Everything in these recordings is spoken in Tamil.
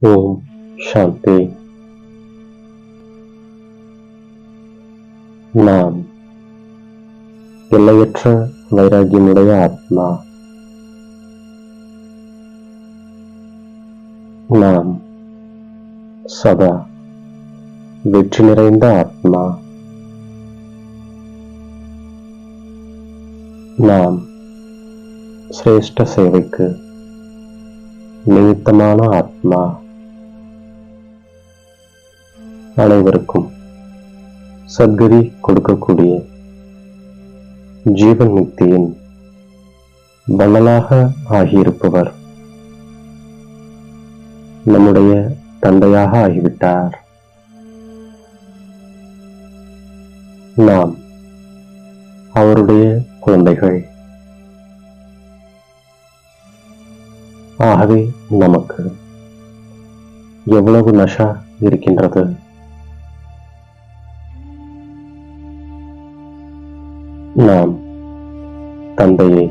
ஓம் சாந்தி. நாம் எல்லையற்ற வைராகியமுடைய ஆத்மா. நாம் சதா வெற்றி நிறைந்த ஆத்மா. நாம் சிரேஷ்ட சேவைக்கு நிமித்தமான ஆத்மா. அனைவருக்கும் சத்கதி கொடுக்கக்கூடிய ஜீவன் முக்தியின் வள்ளலாக ஆகியிருப்பவர். நம்முடைய தந்தையாக ஆகிவிட்டார். நாம் அவருடைய குழந்தைகள். ஆகவே நமக்கு எவ்வளவு நஷா இருக்கின்றது? நாம் தந்தையை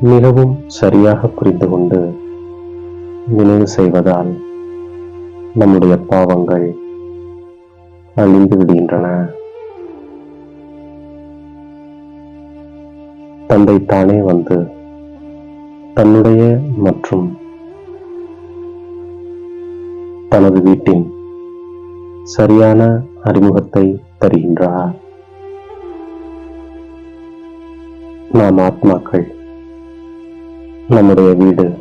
மிகவும் சரியாக புரிந்து கொண்டு நினைவு செய்வதால் நம்முடைய பாவங்கள் அழிந்து விடுகின்றன. தந்தை தானே வந்து தன்னுடைய மற்றும் தனது வீட்டின் சரியான அறிமுகத்தை தருகின்றார். நாம் ஆத்மாக்கள். நம்முடைய வீடு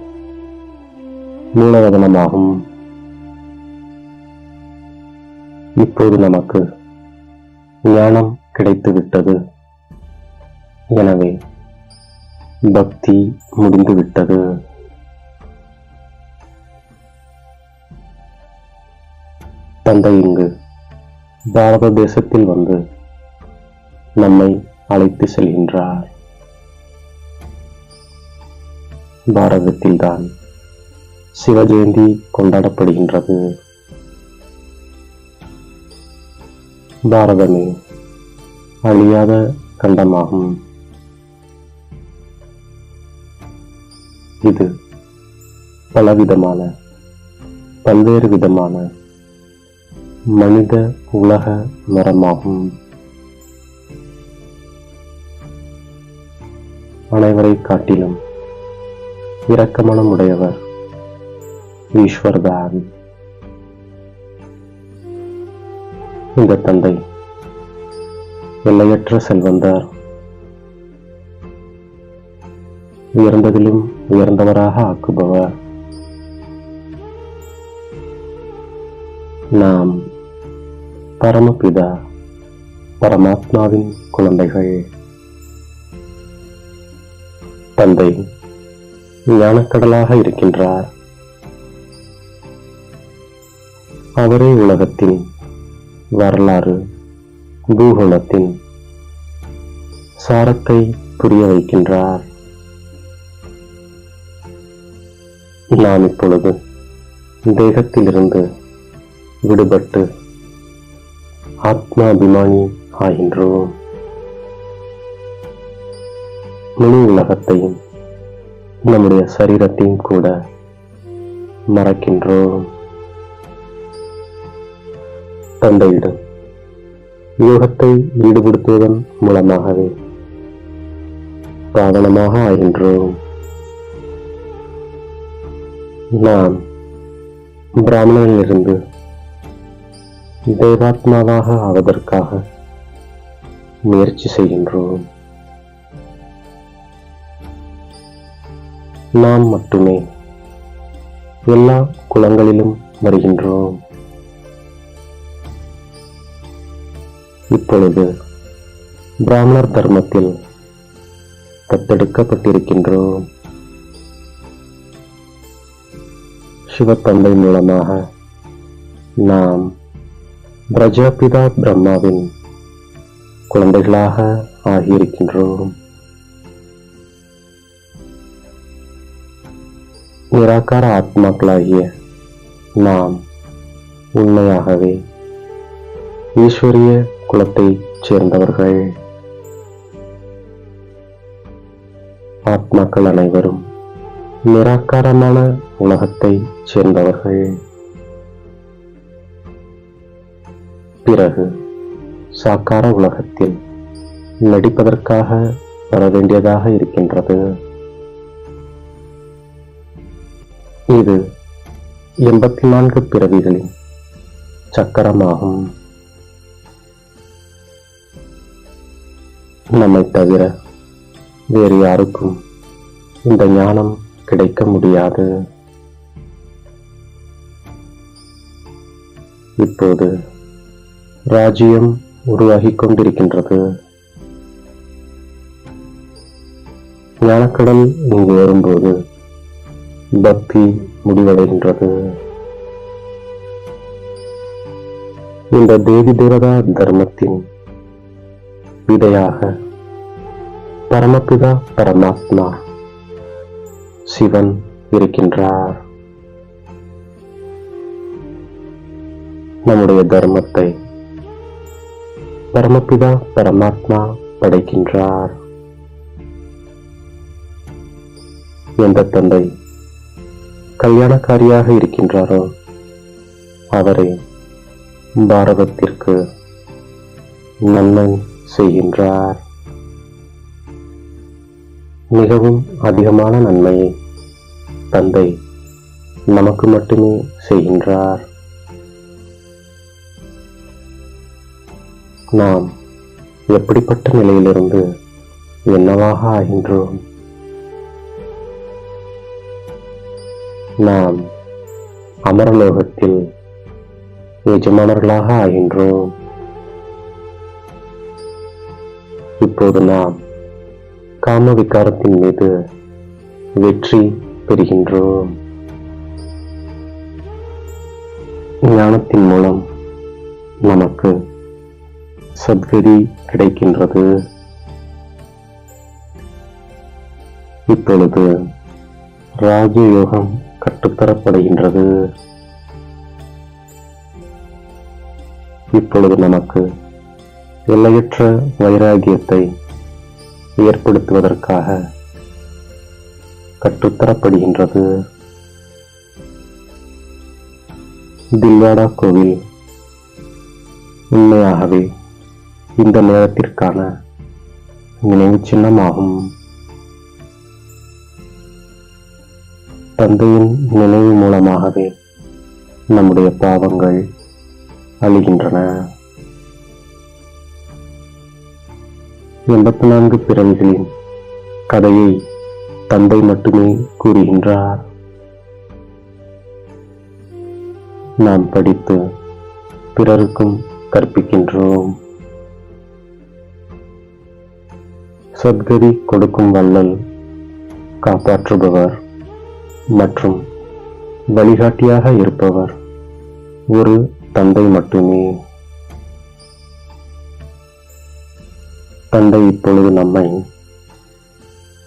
மூலவதனமாகும் இப்போது நமக்கு ஞானம் கிடைத்துவிட்டது. எனவே பக்தி முடிந்துவிட்டது. தந்தை இங்கு பாரத தேசத்தில் வந்து நம்மை அழைத்து செல்கின்றார். பாரதத்தில்தான் சிவஜெயந்தி கொண்டாடப்படுகின்றது. பாரதமே அழியாத கண்டமாகும். இது பலவிதமான பல்வேறு விதமான மனித உலக மரமாகும். அனைவரை காட்டிலும் இரக்கமனம் உடையவர் ஈஸ்வர்தான். இந்த தந்தை எல்லையற்ற செல்வந்தார். உயர்ந்ததிலும் உயர்ந்தவராக ஆக்குபவர். நாம் பரமபிதா பரமாத்மாவின் குழந்தைகள். தந்தை ஞானக்கடலாக இருக்கின்றார். அவரே உலகத்தின் வரலாறு பூகோளத்தின் சாரத்தை புரிய வைக்கின்றார். நாம் இப்பொழுது தேகத்திலிருந்து விடுபட்டு ஆத்மாபிமானி ஆகின்றோம். முழு உலகத்தையும் நம்முடைய சரீரத்தையும் கூட மறக்கின்றோம். தந்தையிடம் யோகத்தை ஈடுபடுத்துவதன் மூலமாகவே காரணமாக ஆகின்றோம். நாம் பிராமணனிலிருந்து தேவாத்மாவாக ஆவதற்காக முயற்சி செய்கின்றோம். நாம் மட்டுமே எல்லா குலங்களிலும் வருகின்றோம். இப்பொழுது பிராமணர் தர்மத்தில் தத்தெடுக்கப்பட்டிருக்கின்றோம். சிவத்தந்தை மூலமாக நாம் பிரஜாபிதா பிரம்மாவின் குழந்தைகளாக ஆகியிருக்கின்றோம். நிராகார ஆத்மாக்களாகிய நாம் உண்மையாகவே ஈஸ்வரிய குலத்தைச் சேர்ந்தவர்கள். ஆத்மாக்கள் அனைவரும் நிராகாரமான உலகத்தைச் சேர்ந்தவர்கள். பிறகு சாக்கார உலகத்தில் நடிப்பதற்காக வர வேண்டியதாக இருக்கின்றது. இது எண்பத்தி நான்கு பிறவிகளின் சக்கரமாகும். நம்மை தவிர வேறு யாருக்கும் இந்த ஞானம் கிடைக்க முடியாது. இப்போது ராஜ்யம் உருவாகிக் கொண்டிருக்கின்றது. ஞானக்கடல் இங்கு வரும்போது பக்தி முடிவடைகின்றது. இந்த தேவி தேவதா தர்மத்தின் விதையாக பரமபிதா பரமாத்மா சிவன் இருக்கின்றார். நம்முடைய தர்மத்தை பரமபிதா பரமாத்மா படைக்கின்றார். எந்த தந்தை கல்யாணக்காரியாக இருக்கின்றாரோ? அவரை பாரதத்திற்கு நன்மை செய்கின்றார். மிகவும் அதிகமான நன்மையை தந்தை நமக்கு மட்டுமே செய்கின்றார். நாம் எப்படிப்பட்ட நிலையிலிருந்து என்னவாக ஆகின்றோம்? நாம் அமரலோகத்தில் எஜமானர்களாக ஆகின்றோம். இப்போது நாம் காம விகாரத்தின் மீது வெற்றி பெறுகின்றோம். ஞானத்தின் மூலம் நமக்கு சத்கதி கிடைக்கின்றது. இப்பொழுது ராஜயோகம் கற்றுத்தரப்படுகின்றது. இப்பொழுது நமக்கு எல்லையற்ற வைராகியத்தை ஏற்படுத்துவதற்காக கற்றுத்தரப்படுகின்றது. தில்வாடா கோவில் உண்மையாகவே இந்த நேரத்திற்கான நினைவு சின்னமாகும். தந்தையின் நினைவு மூலமாகவே நம்முடைய பாவங்கள் அழிகின்றன. எண்பத்தி நான்கு பிறவிகளின் கதையை தந்தை மட்டுமே கூறுகின்றார். நாம் படித்து பிறருக்கும் கற்பிக்கின்றோம். சத்கதி கொடுக்கும் வள்ளல் காப்பாற்றுபவர். மற்றும் வழிகாட்டியாக இருப்பவர் ஒரு தந்தை மட்டுமே. தந்தை இப்பொழுது நம்மை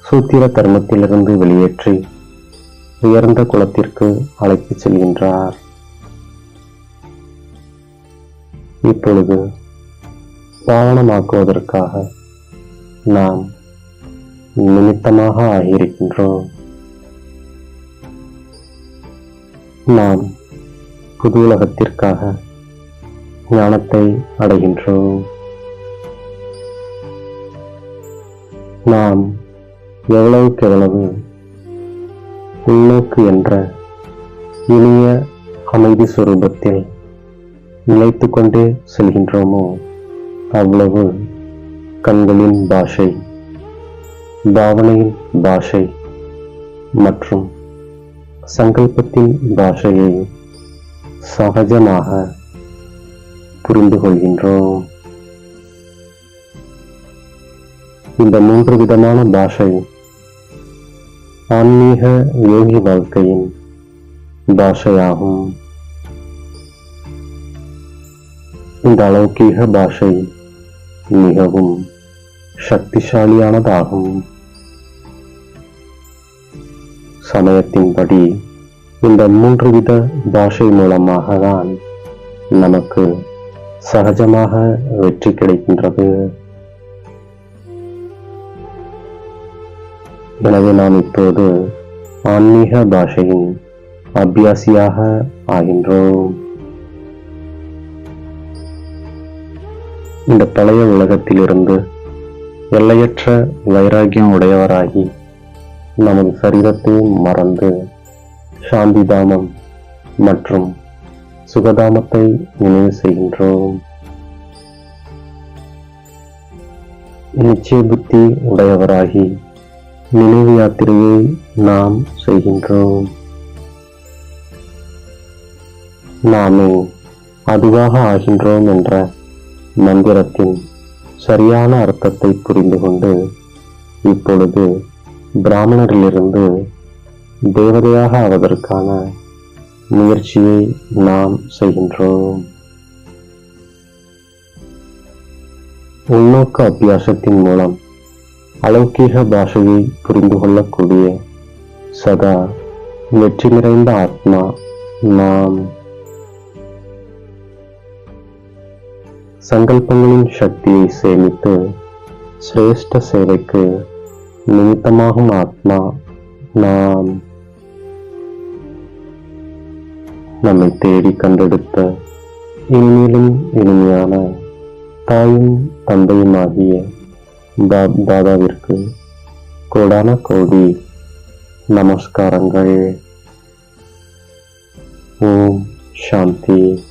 சூத்திர தர்மத்திலிருந்து வெளியேற்றி உயர்ந்த குலத்திற்கு அழைத்துச் செல்கின்றார். இப்பொழுது பாவனமாக்குவதற்காக நாம் நிமித்தமாக ஆகியிருக்கின்றோம். நாம் புது உலகத்திற்காக ஞானத்தை அடைகின்றோம். நாம் எவ்வளவுக்கு எவ்வளவு உள்நோக்கு என்ற இனிய அமைதி சுரூபத்தில் நிலைத்து கொண்டே செல்கின்றோமோ அவ்வளவு கண்களின் பாஷை பாவனையின் பாஷை மற்றும் சங்கல்பத்தின் பாஷையை சகஜமாக புரிந்து கொள்கின்றோம் இந்த மூன்று விதமான பாஷை ஆன்மீக யோகி வாழ்க்கையின் பாஷையாகும். இந்த அலௌகீக பாஷை மிகவும் சக்திசாலியானதாகும். சமயத்தின்படி இந்த மூன்று வித பாஷை மூலமாக தான் நமக்கு சகஜமாக வெற்றி கிடைக்கின்றது. எனவே நாம் இப்போது ஆன்மீக பாஷையின் அபியாசியாக ஆகின்றோம். இந்த பழைய உலகத்திலிருந்து எல்லையற்ற வைராகியம் உடையவராகி நமது சரீரத்தை மறந்து சாந்திதாமம் மற்றும் சுகதாமத்தை நினைவு செய்கின்றோம். நிச்சய புத்தி உடையவராகி நினைவு யாத்திரையை நாம் செய்கின்றோம். நாமே அதுவாக ஆகின்றோம் என்ற மந்திரத்தின் சரியான அர்த்தத்தை புரிந்து கொண்டு இப்பொழுது பிராமணரிலிருந்து தேவதையாக ஆவதற்கான முயற்சியை நாம் செய்கின்றோம். உள்நோக்க அபியாசத்தின் மூலம் அலௌகீக பாஷையை புரிந்து கொள்ளக்கூடிய சதா வெற்றி நிறைந்த ஆத்மா நாம். சங்கல்பங்களின் சக்தியை சேமித்து சிரேஷ்ட சேவைக்கு நிமித்தமாகும் ஆத்மா நாம் நம்மை தேடி கண்டெடுத்த இனிமேலும் இனிமையான தாயும் தந்தையுமாகிய பாப் தாதாவிற்கு கோடான கோடி நமஸ்காரங்கள். ஓம் சாந்தி.